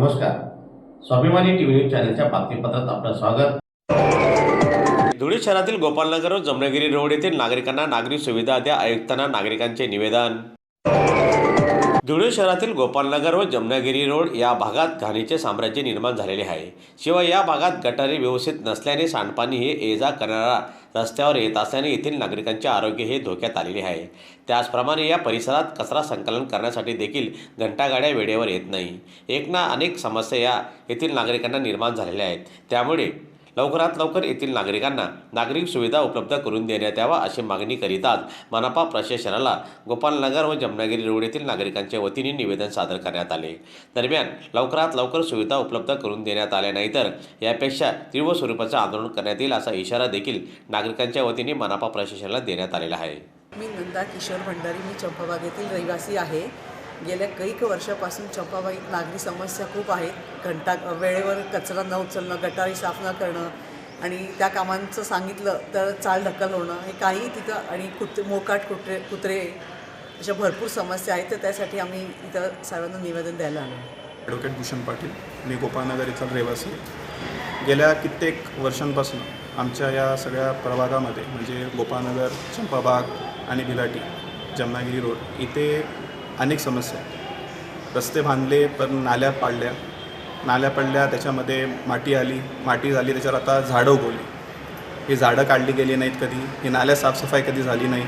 नमस्कार. स्वाभिमानी TV news चॅनलच्या बातमीपत्रात आपलं स्वागत. धुळे शहरातील गोपालनगर व जमनगिरी रोड येथील नागरिकांना नागरी सुविधा द्या आयुक्तांना नागरिकांचे निवेदन. धुळे शहरातील गोपालनगर व जमनागिरी रोड या भागात घाणीचे साम्राज्य निर्माण झालेले आहे. शिवाय या भागात गटारी व्यवस्थित नसल्याने सांडपाणी हे ये जा करणारा रस्त्यावर येत असल्याने येथील नागरिकांचे आरोग्य हे धोक्यात आलेले आहे. त्याचप्रमाणे या परिसरात कचरा संकलन करण्यासाठी देखील घंटागाड्या वेळेवर येत नाही. एक ना अनेक समस्या या येथील नागरिकांना निर्माण झालेल्या आहेत. त्यामुळे लवकरात लवकर येथील नागरिकांना नागरिक सुविधा उपलब्ध करून देण्यात यावा अशी मागणी करीत आज मनपा प्रशासनाला गोपालनगर व जमनागिरी रोड येथील नागरिकांच्या वतीने निवेदन सादर करण्यात आले. दरम्यान लवकरात लवकर सुविधा उपलब्ध करून देण्यात आल्या नाही तर यापेक्षा तीव्र स्वरूपाचं आंदोलन करण्यात येईल असा इशारा देखील नागरिकांच्या वतीने मनपा प्रशासनाला देण्यात आलेला आहे. मी नंदा किशोर भंडारी मी चंपाबागेतील रहिवासी आहे. गेल्या कैक वर्षापासून चंपाबाई नागरी समस्या खूप आहेत. घंटा वेळेवर कचरा न उचलणं गटारी साफ न करणं आणि त्या कामांचं सांगितलं तर चाल ढकल होणं हे काही तिथं आणि कुत मोकाट कुत्रे कुत्रे अशा भरपूर समस्या आहेत. तर त्यासाठी आम्ही इथं सर्वांना निवेदन द्यायला आलो. ॲडव्होकेट भूषण पाटील मी गोपाळनगर इथला रहिवासी गेल्या कित्येक वर्षांपासून आमच्या या सगळ्या प्रभागामध्ये म्हणजे गोपाळनगर चंपाबाग आणि भिलाटी जमनागिरी रोड इथे अनेक समस्या आहेत. रस्ते बांधले पण नाल्या पाडल्या. नाल्या पडल्या त्याच्यामध्ये माती आली. माती झाली त्याच्यावर आता झाडं उगवली. ही झाडं काढली गेली नाहीत कधी. ही नाल्या साफसफाई कधी झाली नाही.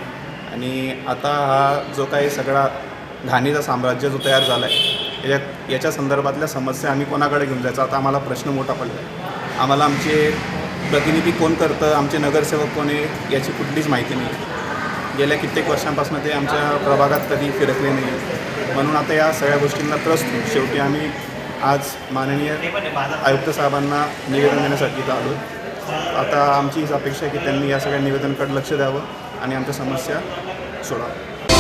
आणि आता हा जो काही सगळा घाणीचा साम्राज्य जो तयार झाला आहे याच्या याच्या संदर्भातल्या समस्या आम्ही कोणाकडे घेऊन जायचा? आता आम्हाला प्रश्न मोठा पडला. आहे आम्हाला आमचे प्रतिनिधी कोण करतं? आमचे नगरसेवक कोण आहे याची कुठलीच माहिती नाही. गेल्या कित्येक वर्षांपासून ते आमच्या प्रभागात कधी फिरकले नाही म्हणून आता या सगळ्या गोष्टींना त्रस्त शेवटी आम्ही आज माननीय आयुक्त साहेबांना निवेदन देण्यासाठी आलो आता आमची हीच अपेक्षा आहे की त्यांनी या सगळ्या निवेदनाकडे लक्ष द्यावं आणि आमच्या समस्या सोडावं